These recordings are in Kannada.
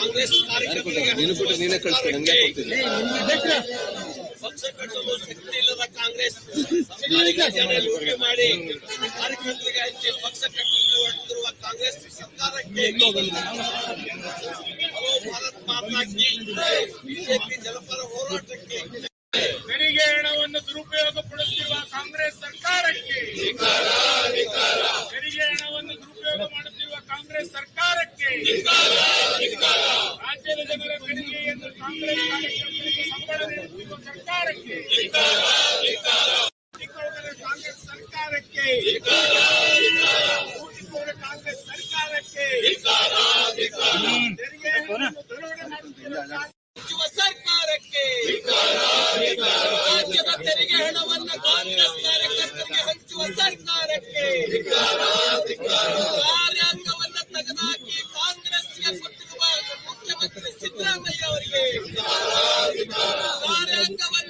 ಕಾಂಗ್ರೆಸ್ ನೀನು ಕಳಿಸ್ತೀನಿ ನಂಗೆ ಪಕ್ಷ ಕಟ್ಟಲು ಶಕ್ತಿ ಇಲ್ಲದ ಕಾಂಗ್ರೆಸ್. ಲೂಟಿ ಮಾಡಿ ಕಾರ್ಯಕರ್ತರಿಗೆ ಹಂಚಿ ಪಕ್ಷ ಕಟ್ಟಲು ಹೊರಟಿರುವ ಕಾಂಗ್ರೆಸ್ ಸರ್ಕಾರಕ್ಕೆ ಭಾರತ್ ಮಾತಾ ಕಿ ಬಿಜೆಪಿ ಜನಪರ ಹೋರಾಟಕ್ಕೆ ತೆರಿಗೆ ಹಣವನ್ನು ದುರುಪಯೋಗ ದುರುಪಯೋಗಪಡಿಸುತ್ತಿರುವ ಕಾಂಗ್ರೆಸ್ ಸರ್ಕಾರಕ್ಕೆ ತೆರಿಗೆ ಹಣವನ್ನು ದುರುಪಯೋಗ ಮಾಡುತ್ತಿರುವ ಕಾಂಗ್ರೆಸ್ ಸರ್ಕಾರಕ್ಕೆ ರಾಜ್ಯದ ಜನರ ತೆರಿಗೆಯನ್ನು ಕಾಂಗ್ರೆಸ್ ಕಾರ್ಯಕರ್ತರಿಗೆ ಸಂಬಳ ನೀಡುತ್ತಿರುವ ಸರ್ಕಾರಕ್ಕೆ ಲೂಟಿಕೋರರ ಕಾಂಗ್ರೆಸ್ ಸರ್ಕಾರಕ್ಕೆ ಲೂಟಿಕೋರ ಕಾಂಗ್ರೆಸ್ ಸರ್ಕಾರಕ್ಕೆ ತೆರಿಗೆ ಹಣವನ್ನು ದರೋಡೆ ಮಾಡುತ್ತಿರುವ ಕಾಂಗ್ರೆಸ್ ಹಂಚುವ ಸರ್ಕಾರಕ್ಕೆ ರಾಜ್ಯದ ತೆರಿಗೆ ಹಣವನ್ನು ಕಾಂಗ್ರೆಸ್ ಕಾರ್ಯಕರ್ತರಿಗೆ ಹಂಚುವ ಸರ್ಕಾರಕ್ಕೆ வாழ்க்க வல்ல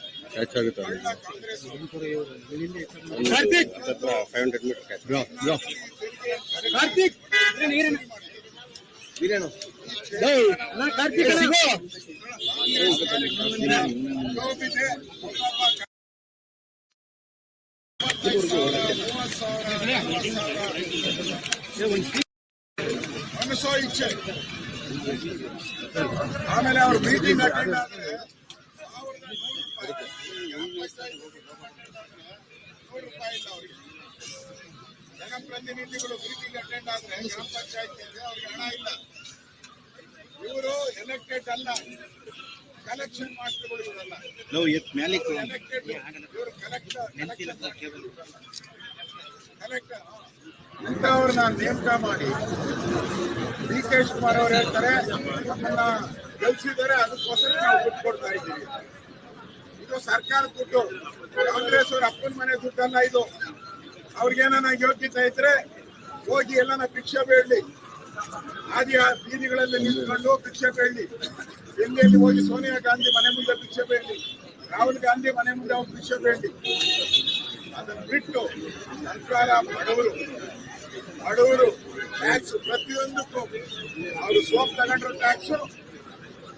ಕ್ಯಾಚ್ ಆಗುತ್ತೆ ಕಾಂಗ್ರೆಸ್ ಹತ್ರ five hundred meter catch bro bro Karthik ವೀರೇನು ಗೌಬಿದೆ ಒಬ್ಬೊಬ್ಬ ಮನಸ್ಸೋ ಇಚ್ಛೆ ಆಮೇಲೆ ಅವ್ರ ಮೀಟಿಂಗ್ ಅಟೆಂಡ್ ಆದ್ರೆ ಜನಪ್ರತಿನಿಧಿಗಳು ಮೀಟಿಂಗ್ ಅಟೆಂಡ್ ಆದ್ರೆ ಗ್ರಾಮ ಪಂಚಾಯತ್ ಅವ್ರಿಗೆ ಹಣ ಇಲ್ಲ. ಇವರು ಎಲೆಕ್ಟೆಡ್ ಅಲ್ಲ. ಕಲೆಕ್ಷನ್ ಮಾಸ್ಟರ್ಗಳು ಇವರಲ್ಲ. ಇವರು ಕಲೆಕ್ಟರ್ ಕಲೆಕ್ಟರ್ ಇಂಥವ್ರನ್ನ ನೇಮಕ ಮಾಡಿ. ಡಿ ಕೆ ಶಿವಕುಮಾರ್ ಅವ್ರು ಹೇಳ್ತಾರೆ ನಮ್ಮನ್ನ ಗೆಲ್ಸಿದ್ದಾರೆ ಅದಕ್ಕೋಸ್ಕರ ನಾವು ಕೊಡ್ತಾ ಇದ್ದೀವಿ. ಇದು ಸರ್ಕಾರ ದುಡ್ಡು ಕಾಂಗ್ರೆಸ್ ಅವ್ರ ಅಪ್ಪನ ಮನೆ ದುಡ್ಡಲ್ಲ ಇದು ಅವ್ರಿಗೇನ ಯೋಗ್ಯತೆ ಇದ್ರೆ ಹೋಗಿ ಎಲ್ಲನ ಭಿಕ್ಷೆ ಬೇಡಲಿ. ಆದಿ ಆ ಬೀದಿಗಳಲ್ಲಿ ನಿಂತ್ಕೊಂಡು ಭಿಕ್ಷೆ ಬೇಡಲಿ. ಎಲ್ಲಿ ಹೋಗಿ ಸೋನಿಯಾ ಗಾಂಧಿ ಮನೆ ಮುಂದೆ ಭಿಕ್ಷೆ ಬೇಡಲಿ. ರಾಹುಲ್ ಗಾಂಧಿ ಮನೆ ಮುಂದೆ ಅವ್ರು ಭಿಕ್ಷೆ ಬೇಡಲಿ. ಅದನ್ನು ಬಿಟ್ಟು ಸರ್ಕಾರ ಬಡವರು ಬಡವರು ಟ್ಯಾಕ್ಸ್ ಪ್ರತಿಯೊಂದಕ್ಕೂ ಅವರು ಸೋಪ್ ತಗೊಂಡ್ರು ಟ್ಯಾಕ್ಸು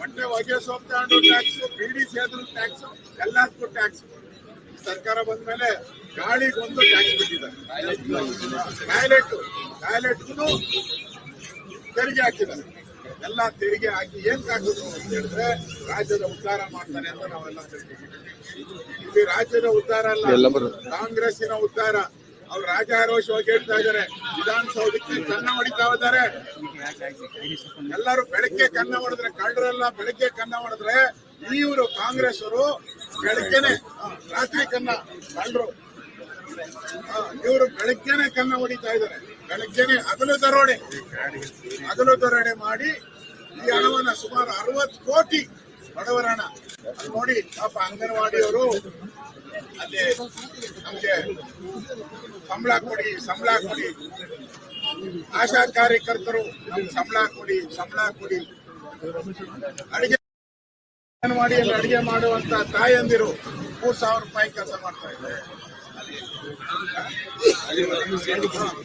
ಬಟ್ಟೆ ಹೊಗೆ ಸೋಪ್ ಬಿ ಟ್ಯಾಕ್ಸ್ ಬೀಡಿ ಸೇದ್ರು ಟ್ಯಾಕ್ಸ್ ಎಲ್ಲದಕ್ಕೂ ಟ್ಯಾಕ್ಸ್ ಸರ್ಕಾರ ಬಂದ್ಮೇಲೆ ಗಾಳಿಗೊಂದು ಟ್ಯಾಕ್ಸ್ ಬಿಟ್ಟಿದ್ದಾರೆ ಟಾಯ್ಲೆಟ್ ಟಾಯ್ಲೆಟ್ಗೂ ತೆರಿಗೆ ಹಾಕಿದ್ದಾರೆ. ಎಲ್ಲ ತೆರಿಗೆ ಹಾಕಿ ಏನ್ ಹಾಕಿದ್ರು ಅಂತ ಹೇಳಿದ್ರೆ ರಾಜ್ಯದ ಉದ್ಧಾರ ಮಾಡ್ತಾರೆ ಅಂತ ನಾವೆಲ್ಲ ತಿಳ್ಕೊಂಡಿದ್ದೀವಿ. ಇಲ್ಲಿ ರಾಜ್ಯದ ಉದ್ಧಾರ ಅಲ್ಲ. ಕಾಂಗ್ರೆಸ್ಸಿನ ಉದ್ಧಾರ. ಅವ್ರು ರಾಜಾರೋಷವಾಗಿ ಹೇಳ್ತಾ ಇದಾರೆ ವಿಧಾನಸೌಧಕ್ಕೆ ಕನ್ನ ಹೊಡಿತಾ ಇದ್ದಾರೆ. ಎಲ್ಲರೂ ಬೆಳಗ್ಗೆ ಕನ್ನ ಹೊಡೆದ್ರೆ ಕಳ್ಳರೆಲ್ಲ, ಬೆಳಗ್ಗೆ ಕನ್ನ ಹೊಡೆದ್ರೆ ಇವರು ಕಾಂಗ್ರೆಸ್ ಅವರು ಬೆಳಗ್ಗೆನೆ ರಾತ್ರಿ ಕನ್ನ ಕಳ್ಳರು. ಇವರು ಬೆಳಗ್ಗೆನೆ ಕನ್ನ ಹೊಡಿತಾ ಇದ್ದಾರೆ. ಬೆಳಗ್ಗೆನೆ ಹಗಲು ದರೋಡೆ. ಹಗಲು ದರೋಡೆ ಮಾಡಿ ಈ ಹಣವನ್ನ ಸುಮಾರು ಅರವತ್ತು ಕೋಟಿ ಬಡವರ ಹಣ ಅಲ್ಲಿ ನೋಡಿ, ಪಾಪ ಅಂಗನವಾಡಿಯವರು ಅಲ್ಲಿ ನಮ್ಗೆ ಸಂಬಳ ಕೊಡಿ ಸಂಬಳ ಕೊಡಿ. ಆಶಾ ಕಾರ್ಯಕರ್ತರು ನಮ್ಗೆ ಸಂಬಳ ಕೊಡಿ ಸಂಬಳ ಕೊಡಿ. ಅಡಿಗೆ ಅಂಗನವಾಡಿಯಲ್ಲಿ ಅಡಿಗೆ ಮಾಡುವಂತ ತಾಯಂದಿರು ಮೂರ್ ಸಾವಿರ ರೂಪಾಯಿ ಕೆಲಸ ಮಾಡ್ತಾ ಇದ್ದಾರೆ.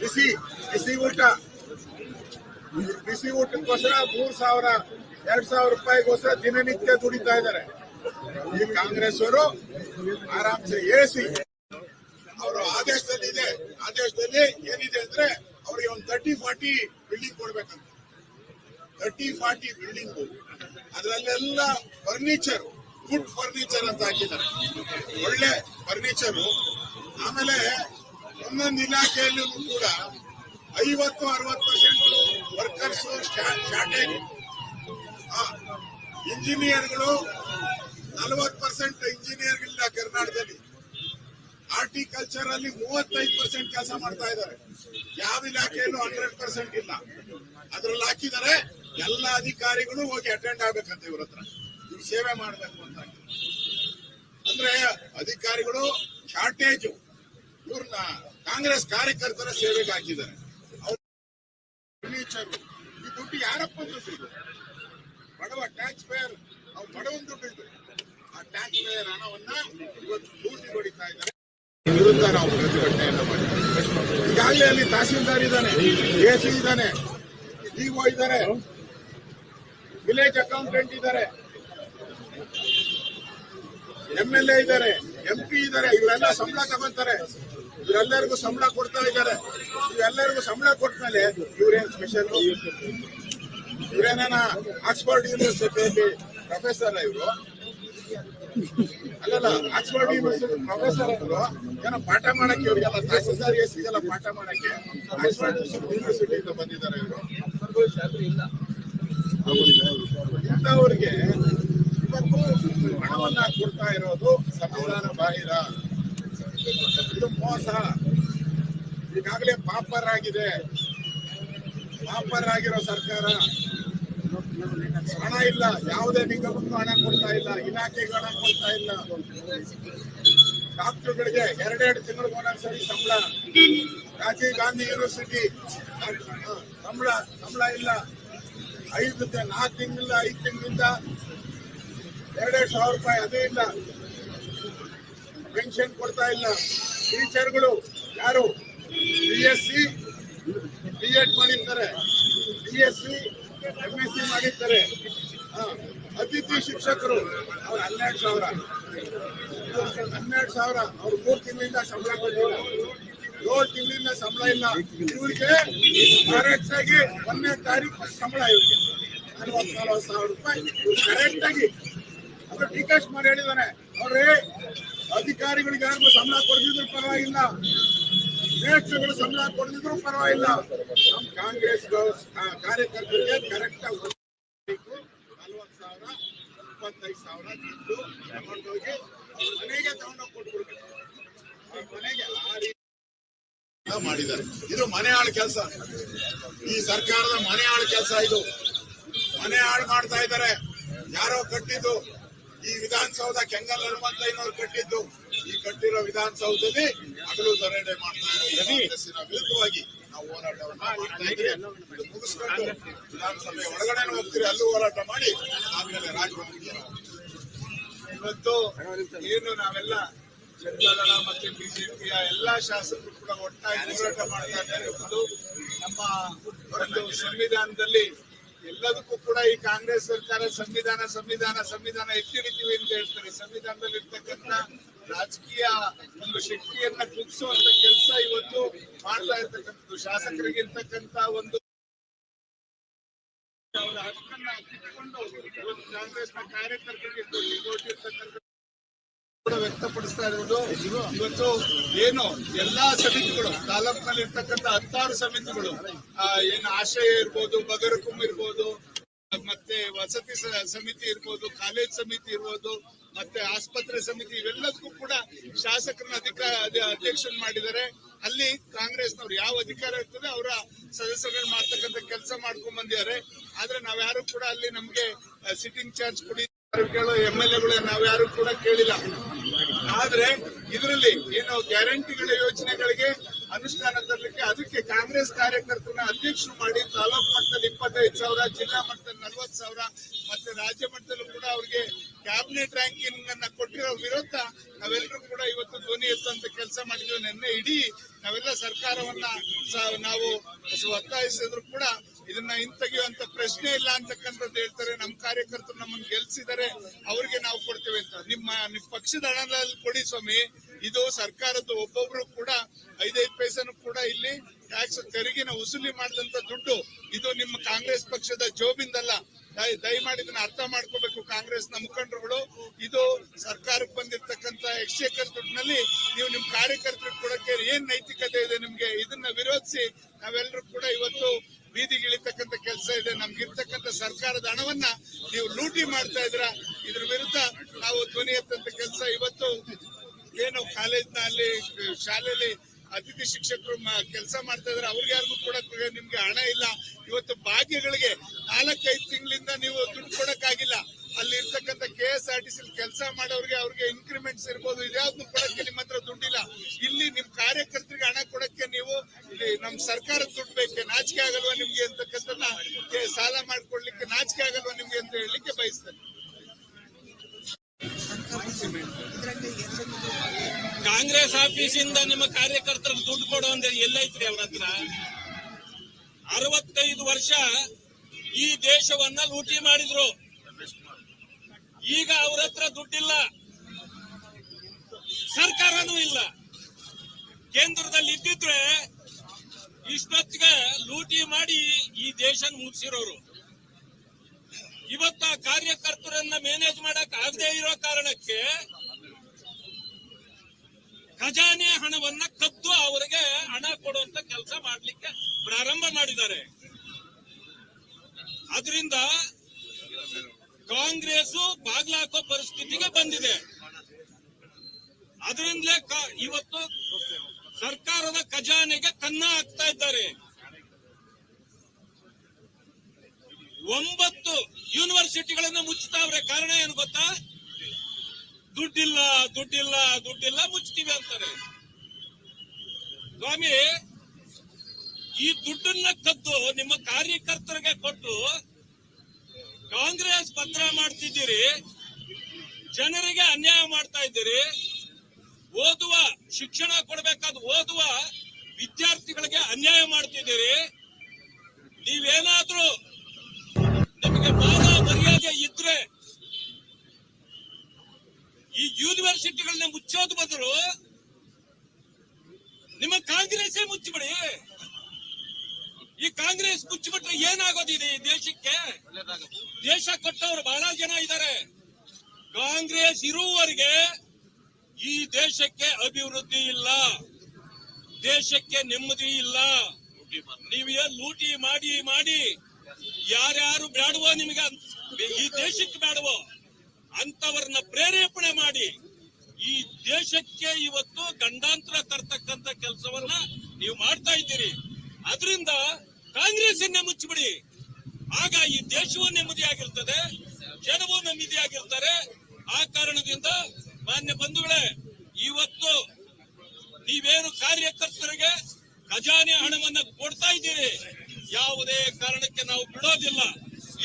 ಬಿಸಿ ಬಿಸಿ ಊಟ. ಬಿಸಿ ಊಟಕ್ಕೋಸ್ಕರ ಮೂರ್ ಸಾವಿರ ಎರಡ್ ಸಾವಿರ ರೂಪಾಯಿಗೋಸ್ಕರ ದಿನನಿತ್ಯ ದುಡಿತಾ ಇದ್ದಾರೆ. ಈ ಕಾಂಗ್ರೆಸ್ ಅವರು ಆರಾಮ್ಸೆ ಎಸಿ ಅವರ ಆದೇಶದಲ್ಲಿ ಇದೆ ಆದೇಶದಲ್ಲಿ ಏನಿದೆ ಅಂದ್ರೆ ಅವ್ರಿಗೆ ಒಂದು ತರ್ಟಿ ಫಾರ್ಟಿ ಬಿಲ್ಡಿಂಗ್ ಕೊಡ್ಬೇಕಂತ. ತರ್ಟಿ ಫಾರ್ಟಿ ಬಿಲ್ಡಿಂಗ್ ಅದರಲ್ಲೆಲ್ಲ ಫರ್ನಿಚರ್ ಗುಡ್ ಫರ್ನಿಚರ್ ಅಂತ ಹಾಕಿದ್ದಾರೆ. ಒಳ್ಳೆ ಫರ್ನಿಚರು ಆಮೇಲೆ ಒಂದೊಂದು ಇಲಾಖೆಯಲ್ಲೂ ಕೂಡ ಐವತ್ತು, ಅರವತ್ತು ಪರ್ಸೆಂಟ್ ವರ್ಕರ್ಸ್ ಶಾರ್ಟೇಜ್ ಇಂಜಿನಿಯರ್ಗಳು ನಲವತ್ತು ಪರ್ಸೆಂಟ್ ಇಂಜಿನಿಯರ್ಗಳಿಲ್ಲ ಕರ್ನಾಟಕದಲ್ಲಿ ಹಾರ್ಟಿಕಲ್ಚರ್ ಅಲ್ಲಿ ಮೂವತ್ತೈದು ಪರ್ಸೆಂಟ್ ಕೆಲಸ ಮಾಡ್ತಾ ಇದ್ದಾರೆ. ಯಾವ ಇಲಾಖೆಯಲ್ಲೂ ಹಂಡ್ರೆಡ್ ಪರ್ಸೆಂಟ್ ಇಲ್ಲ. ಅದ್ರಲ್ಲಿ ಹಾಕಿದ್ದಾರೆ, ಎಲ್ಲ ಅಧಿಕಾರಿಗಳು ಹೋಗಿ ಅಟೆಂಡ್ ಆಗ್ಬೇಕಂತ ಇವ್ರ ಹತ್ರ. ಇವ್ರು ಸೇವೆ ಮಾಡ್ಬೇಕು ಅಂತ. ಅಂದ್ರೆ ಅಧಿಕಾರಿಗಳು ಶಾರ್ಟೇಜ್ ಇವ್ರನ್ನ ಕಾಂಗ್ರೆಸ್ ಕಾರ್ಯಕರ್ತರ ಸೇವೆಗೆ ಹಾಕಿದ್ದಾರೆ. ಈ ದುಡ್ಡು ಯಾರಪ್ಪ ಬಡವ ಟ್ಯಾಕ್ಸ್ ಪೇಯರ್ ಅವ್ರು ಬಡವನ್ ದುಡ್ಡು ಇದು. ಆ ಟ್ಯಾಕ್ಸ್ ಪೇಯರ್ ಹಣವನ್ನ ಇವತ್ತು ಲೂಟಿ ಹೊಡಿತಾ ಇದ್ದಾರೆ. ವಿರುದ್ಧ ನಾವು ಪ್ರತಿಭಟನೆಯನ್ನ ಮಾಡಿದ್ದೇವೆ. ಈಗಾಗಲೇ ಅಲ್ಲಿ ತಹಸೀಲ್ದಾರ್ ಇದ್ದಾನೆ, ಎ ಸಿ ಇದ್ದಾನೆ ಡಿಒ ಇದ್ದಾರೆ ವಿಲೇಜ್ ಅಕೌಂಟೆಂಟ್ ಇದ್ದಾರೆ ಎಂ ಎಲ್ ಎ ಇದ್ದಾರೆ, ಎಂ ಪಿ ಇದ್ದಾರೆ, ಇವರೆಲ್ಲ ಸಂಬಳ ತಗೊಂತಾರೆ ಇವರೆಲ್ಲರಿಗೂ ಸಂಬಳ ಕೊಡ್ತಾ ಇದ್ದಾರೆ. ಇವೆಲ್ಲರಿಗೂ ಸಂಬಳ ಕೊಟ್ಟ ಮೇಲೆ ಇವ್ರೇನ್ ಸ್ಪೆಷಲ್ ಇವರೇನ ಆಕ್ಸ್ಫರ್ಡ್ ಯೂನಿವರ್ಸಿಟಿಯಲ್ಲಿ ಪ್ರೊಫೆಸರ್ ಇವರು? ಅಲ್ಲಲ್ಲ ಆಕ್ಸ್ಫರ್ಡ್ ಯೂನಿವರ್ಸಿಟಿ ಪ್ರೊಫೆಸರ್ ಅವರು ಏನೋ ಪಾಠ ಮಾಡಕ್ಕೆ ಇವರಿಗೆಲ್ಲ ತಹಸೀಲ್ದಾರ್ ಸಿಗಲ್ಲ ಪಾಠ ಮಾಡಕ್ಕೆ. ಆಕ್ಸ್ಫರ್ಡ್ ಯೂನಿವರ್ಸಿಟಿಯಿಂದ ಬಂದಿದ್ದಾರೆ ಇವರು. ಇಂಥವ್ರಿಗೆ ಇವತ್ತು ಹಣವನ್ನ ಕೊಡ್ತಾ ಇರೋದು ಸಂವಿಧಾನ ಬಾಹಿರ. ಇದು ಮೋಸ. ಈಗಾಗಲೇ ಪಾಪರ್ ಆಗಿದೆ ಪಾಪರ್ ಆಗಿರೋ ಸರ್ಕಾರ. ಹಣ ಇಲ್ಲ, ಯಾವುದೇ ನಿಗಮಕ್ಕೂ ಹಣ ಕೊಡ್ತಾ ಇಲ್ಲ, ಇಲಾಖೆಗೆ ಹಣ ಕೊಡ್ತಾ ಇಲ್ಲ. ಡಾಕ್ಟರ್ಗಳಿಗೆ ಎರಡೆರಡು ತಿಂಗಳು ಒಂದೊಂದ್ಸರಿ ಸಂಬಳ. ರಾಜೀವ್ ಗಾಂಧಿ ಯೂನಿವರ್ಸಿಟಿ ಸಂಬಳ ಸಂಬಳ ಇಲ್ಲ. ಐದು ನಾಲ್ಕು ತಿಂಗಳಿಂದ, ಐದು ತಿಂಗಳಿಂದ ಎರಡೆರಡು ಸಾವಿರ ರೂಪಾಯಿ ಅದೇ ಇಲ್ಲ. ಪೆನ್ಷನ್ ಕೊಡ್ತಾ ಇಲ್ಲ. ಟೀಚರ್ಗಳು ಯಾರು? B S C, B Ed ಮಾಡಿರ್ತಾರೆ. B S C M S C ಮಾಡಿರ್ತಾರೆ ಹಾ, ಅತಿಥಿ ಶಿಕ್ಷಕರು ಅವ್ರು ಹನ್ನೆರಡು ಸಾವಿರ. ಹನ್ನೆರಡು ಸಾವಿರ. ಅವ್ರು ಮೂರು ತಿಂಗಳಿಂದ ಸಂಬಳ ಕೊಟ್ಟಿಲ್ಲ. ಏಳು ತಿಂಗಳಿಂದ ಸಂಬಳ ಇಲ್ಲ. ಇವರಿಗೆ ಕರೆಕ್ಟ್ ಆಗಿ ಒಂದನೇ ತಾರೀಕು ಸಂಬಳ ಇವ್ರಿಗೆ. ನಲ್ವತ್ತು ಸಾವಿರ ರೂಪಾಯಿ ಕರೆಕ್ಟ್ ಆಗಿ ಅವರು ಡಿ ಕೆ ಅವ್ರೇ ಅಧಿಕಾರಿಗಳಿಗೆ ಯಾರಿಗೂ ಸಂಬಳ ಕೊಡದಿದ್ರು ಪರವಾಗಿಲ್ಲ. ಶ್ರೇಷ್ಠಗಳು ಸಂಬಳ ಕೊಡದಿದ್ರು ಪರವಾಗಿಲ್ಲ. ನಮ್ಮ ಕಾಂಗ್ರೆಸ್ ಕಾರ್ಯಕರ್ತರಿಗೆ ಕರೆಕ್ಟ್ ನಲ್ವತ್ತು ಸಾವಿರ, ಇಪ್ಪತ್ತೈದು ಸಾವಿರ ದುಡ್ಡು ತಗೊಂಡೋಗಿ ಮನೆಗೆ ತಗೊಂಡೋಗಿ ಕೊಟ್ಬಿಡ್ಬೇಕು. ಮನೆಗೆ ಆ ರೀತಿ ಮಾಡಿದ್ದಾರೆ. ಇದು ಮನೆ ಆಳು ಕೆಲಸ. ಈ ಸರ್ಕಾರದ ಮನೆ ಆಳು ಕೆಲಸ ಇದು. ಮನೆ ಹಾಳು ಮಾಡ್ತಾ ಇದ್ದಾರೆ. ಯಾರೋ ಕಟ್ಟಿದ್ದು ಈ ವಿಧಾನಸೌಧ ಕೆಂಗಲ್ ಹನುಮಂತಯ್ಯನವ್ರು ಕಟ್ಟಿದ್ದು. ಈ ಕಟ್ಟಿರೋ ವಿಧಾನಸೌಧದಲ್ಲಿ ಹಗಲು ದರೋಡೆ ಮಾಡ್ತಾ ಇರೋ ವಿರುದ್ಧವಾಗಿ ನಾವು ಹೋರಾಟವನ್ನು ಮಾಡ್ತಾ ಇದ್ದೀವಿ. ಇದು ಮುಗಿಸ್ಕೊಂಡು ವಿಧಾನಸಭೆ ಒಳಗಡೆ ಹೋಗ್ತೀರಿ ಅಲ್ಲೂ ಹೋರಾಟ ಮಾಡಿ ಆಮೇಲೆ ರಾಜಭವನ್ಗೆ ಇವತ್ತು ಏನು ನಾವೆಲ್ಲ ಜನತಾದಳ ಮತ್ತೆ ಬಿಜೆಪಿಯ ಎಲ್ಲಾ ಶಾಸಕರು ಕೂಡ ಒಟ್ಟಾಗಿ ಹೋರಾಟ ಮಾಡ್ತಾ ಇದ್ದಾರೆ. ನಮ್ಮ ಒಂದು ಸಂವಿಧಾನದಲ್ಲಿ ಎಲ್ಲದಕ್ಕೂ ಕೂಡ ಈ ಕಾಂಗ್ರೆಸ್ ಸರ್ಕಾರ ಸಂವಿಧಾನ ಸಂವಿಧಾನ ಸಂವಿಧಾನ ಎತ್ತಿ ಅಂತ ಹೇಳ್ತಾರೆ. ಸಂವಿಧಾನದಲ್ಲಿ ಇರ್ತಕ್ಕಂಥ ರಾಜಕೀಯ ಒಂದು ಶಕ್ತಿಯನ್ನ ಕುಗ್ಸುವಂತ ಕೆಲಸ ಇವತ್ತು ಮಾಡ್ತಾ ಇರ್ತಕ್ಕಂಥದ್ದು. ಶಾಸಕರಿಗೆ ಇರ್ತಕ್ಕಂತ ಒಂದು ಅವರ ಹಕ್ಕನ್ನ ಕಿತ್ಕೊಂಡು ಇವತ್ತು ಕಾರ್ಯಕರ್ತರಿಗೆ ಕೂಡ ವ್ಯಕ್ತಪಡಿಸ್ತಾ ಇರೋದು ಇವತ್ತು ಏನು ಎಲ್ಲಾ ಸಮಿತಿಗಳು ತಾಲೂಕಿನಲ್ಲಿ ಇರ್ತಕ್ಕಂಥ ಹತ್ತಾರು ಸಮಿತಿಗಳು ಏನು ಆಶ್ರಯ ಇರ್ಬೋದು, ಬಗರಕುಂ ಇರ್ಬೋದು, ಮತ್ತೆ ವಸತಿ ಸಮಿತಿ ಇರ್ಬೋದು, ಕಾಲೇಜ್ ಸಮಿತಿ ಇರ್ಬೋದು, ಮತ್ತೆ ಆಸ್ಪತ್ರೆ ಸಮಿತಿ, ಇವೆಲ್ಲದಕ್ಕೂ ಕೂಡ ಶಾಸಕರನ್ನ ಅಧಿಕಾರ ಅಧ- ಅಧ್ಯಕ್ಷನ್ ಮಾಡಿದ್ದಾರೆ. ಅಲ್ಲಿ ಕಾಂಗ್ರೆಸ್ನವ್ರು ಯಾವ ಅಧಿಕಾರ ಇರ್ತದೆ ಅವರ ಸದಸ್ಯರು ಮಾಡ್ತಕ್ಕಂಥ ಕೆಲಸ ಮಾಡ್ಕೊಂಡ್ ಬಂದಿದ್ದಾರೆ. ಆದ್ರೆ ನಾವ್ಯಾರು ಕೂಡ ಅಲ್ಲಿ ನಮ್ಗೆ ಸಿಟ್ಟಿಂಗ್ ಚಾರ್ಜ್ ಕೊಡಿ ಕೇಳೋ ಎಂ ಎಲ್ ಎಗಳು ನಾವ್ಯಾರು ಕೂಡ ಕೇಳಿಲ್ಲ. ಆದ್ರೆ ಇದರಲ್ಲಿ ಏನು ಗ್ಯಾರಂಟಿಗಳ ಯೋಜನೆಗಳಿಗೆ ಅನುಷ್ಠಾನ ತರಲಿಕ್ಕೆ ಅದಕ್ಕೆ ಕಾಂಗ್ರೆಸ್ ಕಾರ್ಯಕರ್ತರನ್ನ ಅಧ್ಯಕ್ಷರು ಮಾಡಿ ತಾಲೂಕು ಮಟ್ಟದಲ್ಲಿ ಇಪ್ಪತ್ತೈದು ಸಾವಿರ, ಜಿಲ್ಲಾ ಮಟ್ಟದಲ್ಲಿ ನಲವತ್ತು ಸಾವಿರ, ಮತ್ತೆ ರಾಜ್ಯ ಮಟ್ಟದಲ್ಲೂ ಕೂಡ ಅವರಿಗೆ ಕ್ಯಾಬಿನೆಟ್ ರ್ಯಾಂಕಿಂಗ್ ಅನ್ನ ಕೊಟ್ಟಿರೋ ವಿರುದ್ಧ ನಾವೆಲ್ಲರೂ ಕೂಡ ಇವತ್ತು ಧ್ವನಿ ಎತ್ತುವಂತ ಕೆಲಸ ಮಾಡಿದ್ವಿ. ನಿನ್ನೆ ಇಡೀ ನಾವೆಲ್ಲ ಸರ್ಕಾರವನ್ನ ನಾವು ಒತ್ತಾಯಿಸಿದ್ರು ಕೂಡ ಇದನ್ನ ಹಿಂತೆಗೆಯುವಂತ ಪ್ರಶ್ನೆ ಇಲ್ಲ ಅಂತಕ್ಕಂಥದ್ದು ಹೇಳ್ತಾರೆ. ನಮ್ಮ ಕಾರ್ಯಕರ್ತರು ನಮ್ಮನ್ನು ಗೆಲ್ಸಿದ್ದಾರೆ ಅವ್ರಿಗೆ ನಾವು ಕೊಡ್ತೇವೆ ಅಂತ. ನಿಮ್ಮ ನಿಮ್ಮ ಪಕ್ಷದ ಹಣದಲ್ಲಿ ಕೊಡಿ ಸ್ವಾಮಿ. ಇದು ಸರ್ಕಾರದ್ದು ಒಬ್ಬೊಬ್ರು ಕೂಡ ಐದೈದು ಪೈಸನು ಕೂಡ ಇಲ್ಲಿ ಟ್ಯಾಕ್ಸ್ ತೆರಿಗೆನ ವಸೂಲಿ ಮಾಡಿದಂತ ದುಡ್ಡು. ಇದು ನಿಮ್ಮ ಕಾಂಗ್ರೆಸ್ ಪಕ್ಷದ ಜೋಬಿಂದಲ್ಲ. ದಯ- ದಯಮಾಡಿ ಇದನ್ನ ಅರ್ಥ ಮಾಡ್ಕೋಬೇಕು ನ ಮುಖಂಡರುಗಳು. ಇದು ಸರ್ಕಾರಕ್ಕೆ ಬಂದಿರತಕ್ಕಂತ ಎಕ್ಸ್ಚೇಕರ್ ದುಡ್ಡಿನಲ್ಲಿ ನೀವು ನಿಮ್ ಕಾರ್ಯಕರ್ತರಿಗೆ ಕೊಡಕ್ಕೆ ಏನ್ ನೈತಿಕತೆ ಇದೆ ನಿಮ್ಗೆ? ಇದನ್ನ ವಿರೋಧಿಸಿ ನಾವೆಲ್ಲರೂ ಕೂಡ ಇವತ್ತು ಬೀದಿಗಿಳಿತಕ್ಕಂತ ಕೆಲಸ ಇದೆ. ನಮ್ಗಿರ್ತಕ್ಕಂತ ಸರ್ಕಾರದ ಹಣವನ್ನ ನೀವು ಲೂಟಿ ಮಾಡ್ತಾ ಇದ್ರ ಇದ್ರ ವಿರುದ್ಧ ನಾವು ಧ್ವನಿ ಎತ್ತಂತ ಕೆಲಸ ಇವತ್ತು ಏನು ಕಾಲೇಜ್ನಲ್ಲಿ, ಶಾಲೆಯಲ್ಲಿ ಅತಿಥಿ ಶಿಕ್ಷಕರು ಕೆಲಸ ಮಾಡ್ತಾ ಇದ್ರೆ ಅವ್ರಿಗೆ ಯಾರಿಗೂ ಕೊಡಕ್ಕೆ ನಿಮ್ಗೆ ಹಣ ಇಲ್ಲ. ಇವತ್ತು ಭಾಗ್ಯಗಳಿಗೆ ನಾಲ್ಕೈದು ತಿಂಗಳಿಂದ ನೀವು ದುಡ್ಡು ಕೊಡಕ್ಕಾಗಿಲ್ಲ. ಅಲ್ಲಿ ಇರ್ತಕ್ಕಂಥ K S R T C ಕೆಲಸ ಮಾಡೋರಿಗೆ ಅವ್ರಿಗೆ ಇನ್ಕ್ರಿಮೆಂಟ್ಸ್ ಇರ್ಬೋದು. ಇದ್ಯಾವ್ದು ಕೊಡಕ್ಕೆ ನಿಮ್ಮ ಹತ್ರ ದುಡ್ಡಿಲ್ಲ. ಇಲ್ಲಿ ನಿಮ್ ಕಾರ್ಯಕರ್ತರಿಗೆ ಹಣ ಕೊಡಕ್ಕೆ ನೀವು ನಮ್ ಸರ್ಕಾರ ದುಡ್ಡು ಬೇಕೆ? ನಾಚಿಕೆ ಆಗಲ್ವಾ ನಿಮ್ಗೆ ಅಂತಕ್ಕಂಥದ್ದನ್ನ ಸಾಲ ಮಾಡ್ಕೊಡ್ಲಿಕ್ಕೆ? ನಾಚಿಕೆ ಆಗಲ್ವಾ ನಿಮ್ಗೆ ಅಂತ ಹೇಳಲಿಕ್ಕೆ ಬಯಸ್ತೇನೆ. ಕಾಂಗ್ರೆಸ್ ಆಫೀಸಿಂದ ನಿಮ್ಮ ಕಾರ್ಯಕರ್ತರಿಗೆ ದುಡ್ಡು ಕೊಡು ಅಂದ್ರೆ ಎಲ್ಲೈತ್ರಿ ಅವ್ರ ಹತ್ರ? ಅರವತ್ತೈದು ವರ್ಷ ಈ ದೇಶವನ್ನ ಲೂಟಿ ಮಾಡಿದ್ರು. ಈಗ ಅವ್ರ ಹತ್ರ ದುಡ್ಡಿಲ್ಲ. ಸರ್ಕಾರನೂ ಇಲ್ಲ. ಕೇಂದ್ರದಲ್ಲಿ ಇದ್ದಿದ್ರೆ ಇಷ್ಟೊತ್ತಿಗೆ ಲೂಟಿ ಮಾಡಿ ಈ ದೇಶ ಮುಗಿಸಿರೋರು. ಇವತ್ತ ಕಾರ್ಯಕರ್ತರನ್ನ ಮ್ಯಾನೇಜ್ ಮಾಡಕ್ ಆಗದೆ ಇರೋ ಕಾರಣಕ್ಕೆ ಖಜಾನೆ ಹಣವನ್ನ ಕದ್ದು ಅವರಿಗೆ ಹಣ ಕೊಡುವಂತ ಕೆಲಸ ಮಾಡಲಿಕ್ಕೆ ಪ್ರಾರಂಭ ಮಾಡಿದ್ದಾರೆ. ಅದರಿಂದ ಕಾಂಗ್ರೆಸ್ ಬಾಗ್ಲಾಕೋ ಪರಿಸ್ಥಿತಿಗೆ ಬಂದಿದೆ. ಅದರಿಂದಲೇ ಇವತ್ತು ಸರ್ಕಾರದ ಖಜಾನೆಗೆ ಕನ್ನ ಹಾಕ್ತಾ ಇದ್ದಾರೆ. ಒಂಬತ್ತು ಯೂನಿವರ್ಸಿಟಿಗಳನ್ನ ಮುಚ್ಚುತ್ತಾವ್ರೆ. ಕಾರಣ ಏನು ಗೊತ್ತಾ? ದುಡ್ಡಿಲ್ಲ ದುಡ್ಡಿಲ್ಲ ದುಡ್ಡಿಲ್ಲ ಮುಚ್ತೀವಿ ಅಂತಾರೆ. ಸ್ವಾಮಿ, ಈ ದುಡ್ಡನ್ನ ಕದ್ದು ನಿಮ್ಮ ಕಾರ್ಯಕರ್ತರಿಗೆ ಕೊಟ್ಟು ಕಾಂಗ್ರೆಸ್ ಪತ್ರ ಮಾಡ್ತಿದ್ದೀರಿ, ಜನರಿಗೆ ಅನ್ಯಾಯ ಮಾಡ್ತಾ ಇದ್ದೀರಿ, ಓದುವ, ಶಿಕ್ಷಣ ಕೊಡಬೇಕಾದ ಓದುವ ವಿದ್ಯಾರ್ಥಿಗಳಿಗೆ ಅನ್ಯಾಯ ಮಾಡ್ತಿದ್ದೀರಿ. ನೀವೇನಾದ್ರೂ ನಿಮಗೆ ಮಾನ ಮರ್ಯಾದೆ ಇದ್ರೆ ಈ ಯೂನಿವರ್ಸಿಟಿಗಳನ್ನ ಮುಚ್ಚೋದು ಬದಲು ನಿಮ್ಮ ಕಾಂಗ್ರೆಸ್ ಮುಚ್ಚಿಬಿಡಿ. ಕಾಂಗ್ರೆಸ್ ಮುಚ್ಚಿಬಿಟ್ರೆ ಏನಾಗೋದಿದೆ ಈ ದೇಶಕ್ಕೆ? ದೇಶ ಕಟ್ಟೋರು ಬಹಳ ಜನ ಇದ್ದಾರೆ. ಕಾಂಗ್ರೆಸ್ ಇರುವವರಿಗೆ ಈ ದೇಶಕ್ಕೆ ಅಭಿವೃದ್ಧಿ ಇಲ್ಲ. ದೇಶಕ್ಕೆ ನೆಮ್ಮದಿ ಇಲ್ಲ. ನೀವೇ ಲೂಟಿ ಮಾಡಿ ಮಾಡಿ. ಯಾರ್ಯಾರು ಬೇಡವೋ ನಿಮಗೆ ಈ ದೇಶಕ್ಕೆ ಬೇಡವೋ ಅಂತವರನ್ನ ಪ್ರೇರೇಪಣೆ ಮಾಡಿ ಈ ದೇಶಕ್ಕೆ ಇವತ್ತು ಗಂಡಾಂತರ ತರ್ತಕ್ಕಂತ ಕೆಲಸವನ್ನ ನೀವು ಮಾಡ್ತಾ ಇದ್ದೀರಿ. ಅದರಿಂದ ಕಾಂಗ್ರೆಸ್ಸನ್ನೇ ಮುಚ್ಚಿಬಿಡಿ. ಆಗ ಈ ದೇಶವೂ ನೆಮ್ಮದಿಯಾಗಿರ್ತದೆ ಜನವೂ ನೆಮ್ಮದಿಯಾಗಿರ್ತಾರೆ ಆ ಕಾರಣದಿಂದ ಮಾನ್ಯ ಬಂಧುಗಳೇ, ಇವತ್ತು ನೀವೇನು ಕಾರ್ಯಕರ್ತರಿಗೆ ಖಜಾನೆ ಹಣವನ್ನ ಕೊಡ್ತಾ ಇದ್ದೀರಿ? ಯಾವುದೇ ಕಾರಣಕ್ಕೆ ನಾವು ಬಿಡೋದಿಲ್ಲ.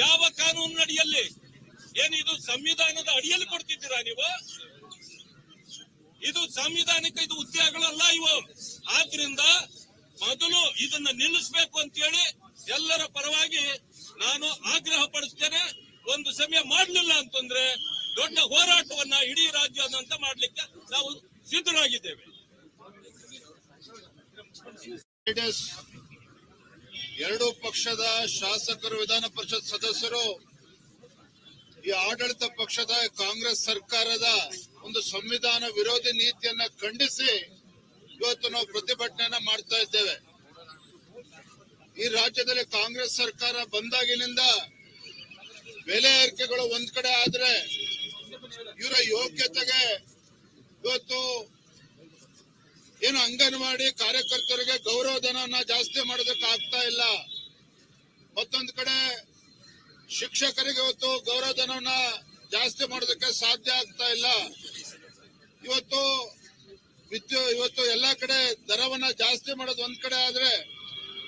ಯಾವ ಕಾನೂನು ಅಡಿಯಲ್ಲಿ? ಏನಿದು ಸಂವಿಧಾನದ ಅಡಿಯಲ್ಲಿ ಕೊಡ್ತಿದ್ದೀರಾ ನೀವು? ಇದು ಸಂವಿಧಾನಿಕ, ಇದು ಉದ್ಯೋಗಗಳಲ್ಲ ಇವು. ಆದ್ರಿಂದ ಮೊದಲು ಇದನ್ನ ನಿಲ್ಲಿಸಬೇಕು ಅಂತೇಳಿ ಎಲ್ಲರ ಪರವಾಗಿ ನಾನು ಆಗ್ರಹ ಪಡಿಸ್ತೇನೆ, ಒಂದು ಸಮಯ ಮಾಡಲಿಲ್ಲ ಅಂತಂದ್ರೆ ದೊಡ್ಡ ಹೋರಾಟವನ್ನ ಇಡೀ ರಾಜ್ಯಾದ್ಯಂತ ಮಾಡಲಿಕ್ಕೆ ನಾವು ಸಿದ್ಧರಾಗಿದ್ದೇವೆ. ಎರಡು ಪಕ್ಷದ ಶಾಸಕರು, ವಿಧಾನ ಪರಿಷತ್ ಸದಸ್ಯರು, ಈ ಆಡಳಿತ ಪಕ್ಷದ ಕಾಂಗ್ರೆಸ್ ಸರ್ಕಾರದ ಒಂದು ಸಂವಿಧಾನ ವಿರೋಧಿ ನೀತಿಯನ್ನ ಖಂಡಿಸಿ ಇವತ್ತು ನಾವು ಪ್ರತಿಭಟನೆಯನ್ನ ಮಾಡ್ತಾ ಇದ್ದೇವೆ. ಈ ರಾಜ್ಯದಲ್ಲಿ ಕಾಂಗ್ರೆಸ್ ಸರ್ಕಾರ ಬಂದಾಗಿನಿಂದ ಬೆಲೆ ಏರಿಕೆಗಳು ಒಂದ್ ಕಡೆ ಆದ್ರೆ ಇವರ ಯೋಗ್ಯತೆಗೆ ಇವತ್ತು ಏನು ಅಂಗನವಾಡಿ ಕಾರ್ಯಕರ್ತರಿಗೆ ಗೌರವಧನವನ್ನ ಜಾಸ್ತಿ ಮಾಡೋದಕ್ಕೆ ಆಗ್ತಾ ಇಲ್ಲ. ಮತ್ತೊಂದು ಕಡೆ ಶಿಕ್ಷಕರಿಗೆ ಇವತ್ತು ಗೌರವಧನವನ್ನ ಜಾಸ್ತಿ ಮಾಡೋದಕ್ಕೆ ಸಾಧ್ಯ ಆಗ್ತಾ ಇಲ್ಲ. ಇವತ್ತು ವಿದ್ಯು ಇವತ್ತು ಎಲ್ಲಾ ಕಡೆ ದರವನ್ನ ಜಾಸ್ತಿ ಮಾಡೋದು ಒಂದ್ ಕಡೆ ಆದ್ರೆ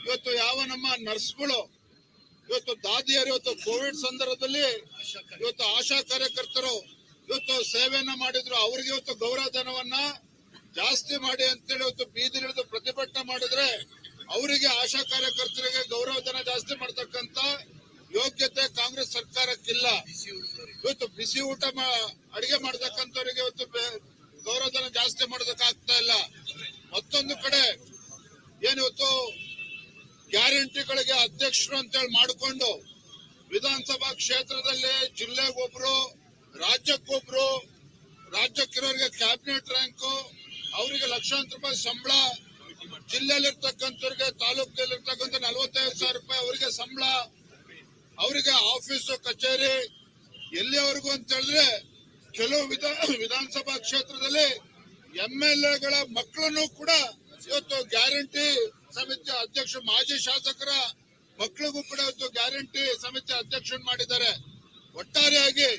ಇವತ್ತು ಯಾವ ನಮ್ಮ ನರ್ಸ್ಗಳು, ಇವತ್ತು ದಾದಿಯರು, ಇವತ್ತು ಕೋವಿಡ್ ಸಂದರ್ಭದಲ್ಲಿ ಇವತ್ತು ಆಶಾ ಕಾರ್ಯಕರ್ತರು ಇವತ್ತು ಸೇವೆಯನ್ನ ಮಾಡಿದ್ರು. ಅವ್ರಿಗೆ ಇವತ್ತು ಗೌರವಧನವನ್ನ ಜಾಸ್ತಿ ಮಾಡಿ ಅಂತೇಳಿ ಇವತ್ತು ಬೀದಿ ಹಿಡಿದು ಪ್ರತಿಭಟನೆ ಮಾಡಿದ್ರೆ ಅವರಿಗೆ ಆಶಾ ಕಾರ್ಯಕರ್ತರಿಗೆ ಗೌರವಧನ ಜಾಸ್ತಿ ಮಾಡ್ತಕ್ಕಂತ ಯೋಗ್ಯತೆ ಕಾಂಗ್ರೆಸ್ ಸರ್ಕಾರಕ್ಕಿಲ್ಲ. ಇವತ್ತು ಬಿಸಿ ಊಟ ಅಡಿಗೆ ಮಾಡ್ತಕ್ಕಂಥವ್ರಿಗೆ ಇವತ್ತು ಬೆ- ಗೌರವಧನ ಜಾಸ್ತಿ ಮಾಡೋದಕ್ಕೆ ಆಗ್ತಾ ಇಲ್ಲ. ಮತ್ತೊಂದು ಕಡೆ ಏನಿವತ್ತು ಗ್ಯಾರಂಟಿಗಳಿಗೆ ಅಧ್ಯಕ್ಷರು ಅಂತೇಳಿ ಮಾಡಿಕೊಂಡು ವಿಧಾನಸಭಾ ಕ್ಷೇತ್ರದಲ್ಲಿ ಜಿಲ್ಲೆಗೊಬ್ರು ರಾಜ್ಯಕ್ಕೊಬ್ರು ರಾಜ್ಯಕ್ಕಿರೋರಿಗೆ ಕ್ಯಾಬಿನೆಟ್ ರ್ಯಾಂಕು, ಅವರಿಗೆ ಲಕ್ಷಾಂತರ ರೂಪಾಯಿ ಸಂಬಳ, ಜಿಲ್ಲೆಯಲ್ಲಿರ್ತಕ್ಕಂಥವ್ರಿಗೆ ತಾಲೂಕಲ್ಲಿರ್ತಕ್ಕಂಥ ನಲವತ್ತೈದು ಸಾವಿರ ರೂಪಾಯಿ ಅವರಿಗೆ ಸಂಬಳ, ಅವರಿಗೆ ಆಫೀಸು, ಕಚೇರಿ ಎಲ್ಲಿವರೆಗೂ ಅಂತ ಹೇಳಿದ್ರೆ ಕೆಲವು ವಿಧ, ವಿಧಾನಸಭಾ ಕ್ಷೇತ್ರದಲ್ಲಿ ಎಂ ಎಲ್ ಎಗಳ ಮಕ್ಕಳನ್ನು ಕೂಡ ಇವತ್ತು ಗ್ಯಾರಂಟಿ ಸಮಿತಿ ಅಧ್ಯಕ್ಷ, ಮಾಜಿ ಶಾಸಕರ ಮಕ್ಕಳಿಗೂ ಕೂಡ ಒಂದು ಗ್ಯಾರಂಟಿ ಸಮಿತಿ ಅಧ್ಯಕ್ಷ ಮಾಡಿದ್ದಾರೆ. ಒಟ್ಟಾರೆಯಾಗಿ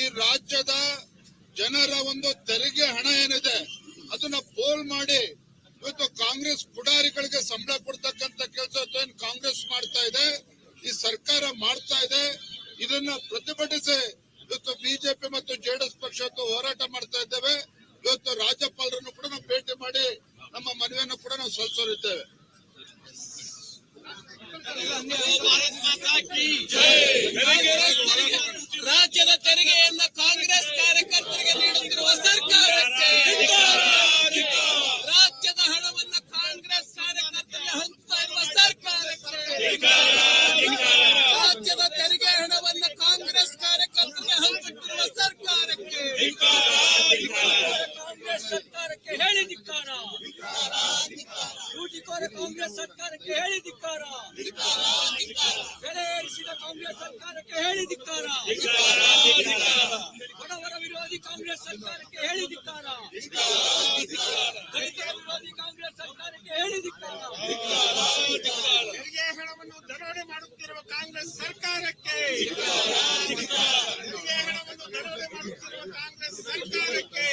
ಈ ರಾಜ್ಯದ ಜನರ ಒಂದು ತೆರಿಗೆ ಹಣ ಏನಿದೆ, ಅದನ್ನ ಪೋಲ್ ಮಾಡಿ ಇವತ್ತು ಕಾಂಗ್ರೆಸ್ ಪುಡಾರಿಗಳಿಗೆ ಸಂಬಳ ಕೊಡ್ತಕ್ಕಂತ ಕೆಲಸ ಕಾಂಗ್ರೆಸ್ ಮಾಡ್ತಾ ಇದೆ, ಈ ಸರ್ಕಾರ ಮಾಡ್ತಾ ಇದೆ, ಇದನ್ನ ಪ್ರತಿಭಟಿಸಿ ಇವತ್ತು ಬಿಜೆಪಿ ಮತ್ತು ಜೆಡಿಎಸ್ ಪಕ್ಷ ಇವತ್ತು ಹೋರಾಟ ಮಾಡ್ತಾ ಇದ್ದೇವೆ ಇವತ್ತು ರಾಜ್ಯಪಾಲರನ್ನು ಕೂಡ ನಾವು ಭೇಟಿ ಮಾಡಿ ನಮ್ಮ ಮನವಿಯನ್ನು ಕೂಡ ನಾವು ಸಲ್ಲಿಸೋರಿದ್ದೇವೆ ರಾಜ್ಯದ ತೆರಿಗೆಯನ್ನ ಕಾಂಗ್ರೆಸ್ ಕಾರ್ಯಕರ್ತರಿಗೆ ನೀಡುತ್ತಿರುವ ಸರ್ಕಾರಕ್ಕೆ ರಾಜ್ಯದ ಹಣವನ್ನ ಕಾಂಗ್ರೆಸ್ ಕಾರ್ಯಕರ್ತರಿಗೆ ಹಂಚ್ತಾ ಇರುವ ಸರ್ಕಾರಕ್ಕೆ ರಾಜ್ಯದ ತೆರಿಗೆ ಹಣವನ್ನ ಕಾಂಗ್ರೆಸ್ ಕಾರ್ಯಕರ್ತರಿಗೆ ಹಂಚುತ್ತಿರುವ ಸರ್ಕಾರಕ್ಕೆ ಕಾಂಗ್ರೆಸ್ ಸರ್ಕಾರಕ್ಕೆ ಹೇಳಿ ಧಿಕ್ಕಾರ ಲೂಟಿಕೋರ ಕಾಂಗ್ರೆಸ್ ಸರ್ಕಾರಕ್ಕೆ ಹೇಳಿ ಧಿಕ್ಕಾರ ಬೆಲೆ ಏರಿಸಿದ ಕಾಂಗ್ರೆಸ್ ಸರ್ಕಾರಕ್ಕೆ ಹೇಳಿ ಧಿಕ್ಕಾರ ಬಡವರ ವಿರೋಧಿ ಕಾಂಗ್ರೆಸ್ ಸರ್ಕಾರಕ್ಕೆ ಹೇಳಿ ಧಿಕ್ಕಾರ ದಲಿತರ ವಿರೋಧಿ ಕಾಂಗ್ರೆಸ್ ಸರ್ಕಾರಕ್ಕೆ ಹೇಳಿ ಧಿಕ್ಕಾರ ತೆರಿಗೆ ಹಣವನ್ನು ದರೋಡೆ ಮಾಡುತ್ತಿರುವ ಕಾಂಗ್ರೆಸ್ ಸರ್ಕಾರಕ್ಕೆ. ತೆರಿಗೆ ಹಣವನ್ನು ದರೋಡೆ ಮಾಡುತ್ತಿರುವ ಕಾಂಗ್ರೆಸ್ ಸರ್ಕಾರಕ್ಕೆ.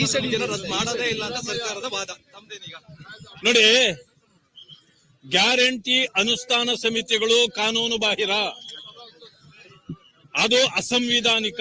ಈ ಸರಿ ಜನ ರದ್ದು ಮಾಡದೇ ಇಲ್ಲ ಅಂತ ಸರ್ಕಾರದ ವಾದ. ತಮ್ದೇನೀಗ ನೋಡಿ ಗ್ಯಾರಂಟಿ ಅನುಷ್ಠಾನ ಸಮಿತಿಗಳು ಕಾನೂನು ಬಾಹಿರ ಅದು ಅಸಂವಿಧಾನಿಕ.